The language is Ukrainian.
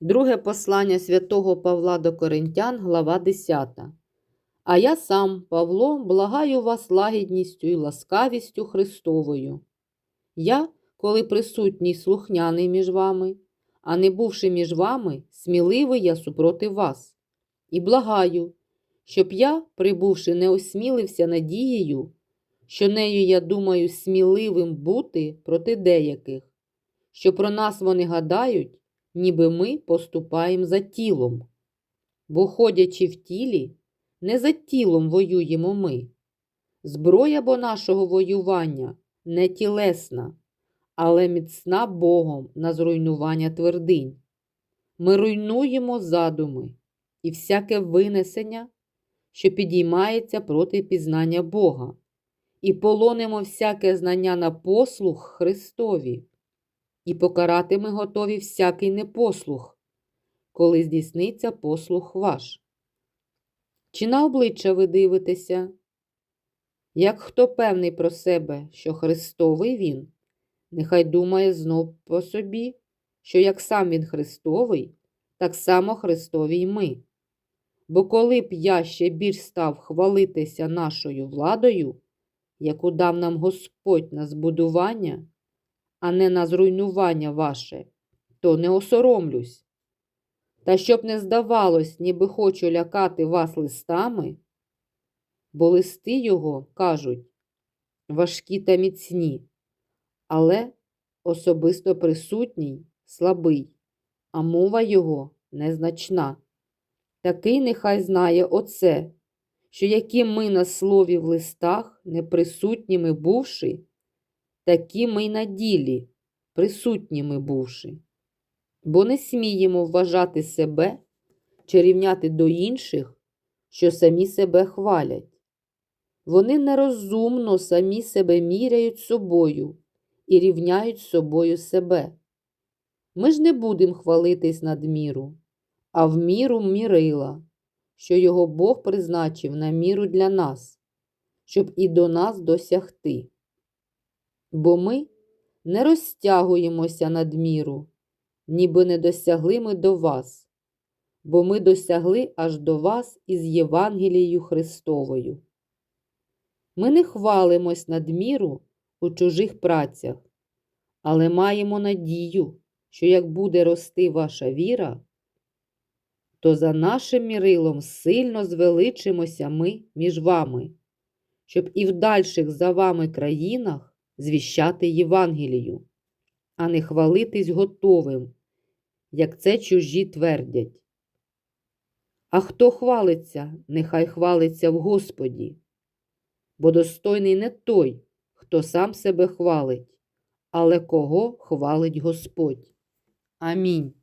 Друге послання святого Павла до Коринтян, глава 10. А я сам, Павло, благаю вас лагідністю і ласкавістю Христовою. Я, коли присутній слухняний між вами, а не бувши між вами, сміливий я супроти вас. І благаю, щоб я, прибувши, не осмілився надією, що нею я думаю сміливим бути проти деяких, що про нас вони гадають, ніби ми поступаємо за тілом. Бо, ходячи в тілі, не за тілом воюємо ми. Зброя бо нашого воювання не тілесна, але міцна Богом на зруйнування твердинь. Ми руйнуємо задуми і всяке винесення, що підіймається проти пізнання Бога, і полонимо всяке знання на послух Христові, і покарати ми готові всякий непослух, коли здійсниться послух ваш. Чи на обличчя ви дивитеся? Як хто певний про себе, що Христовий він, нехай думає знов по собі, що як сам він Христовий, так само Христові й ми. Бо коли б я ще більш став хвалитися нашою владою, яку дав нам Господь на збудування, а не на зруйнування ваше, то не осоромлюсь. Та щоб не здавалось, ніби хочу лякати вас листами, бо листи його, кажуть, важкі та міцні, але особисто присутній слабий, а мова його незначна. Такий нехай знає оце, що які ми на слові в листах, неприсутніми бувши, такі ми й на ділі, присутніми бувши. Бо не сміємо вважати себе чи рівняти до інших, що самі себе хвалять. Вони нерозумно самі себе міряють собою і рівняють собою себе. Ми ж не будемо хвалитись надміру, а в міру мірила, що його Бог призначив на міру для нас, щоб і до нас досягти. Бо ми не розтягуємося надміру, ніби не досягли ми до вас, бо ми досягли аж до вас із Євангелією Христовою. Ми не хвалимось надміру у чужих працях, але маємо надію, що як буде рости ваша віра, то за нашим мірилом сильно звеличимося ми між вами, щоб і в дальших за вами країнах звіщати Євангелію, а не хвалитись готовим, як це чужі твердять. А хто хвалиться, нехай хвалиться в Господі, бо достойний не той, хто сам себе хвалить, але кого хвалить Господь. Амінь.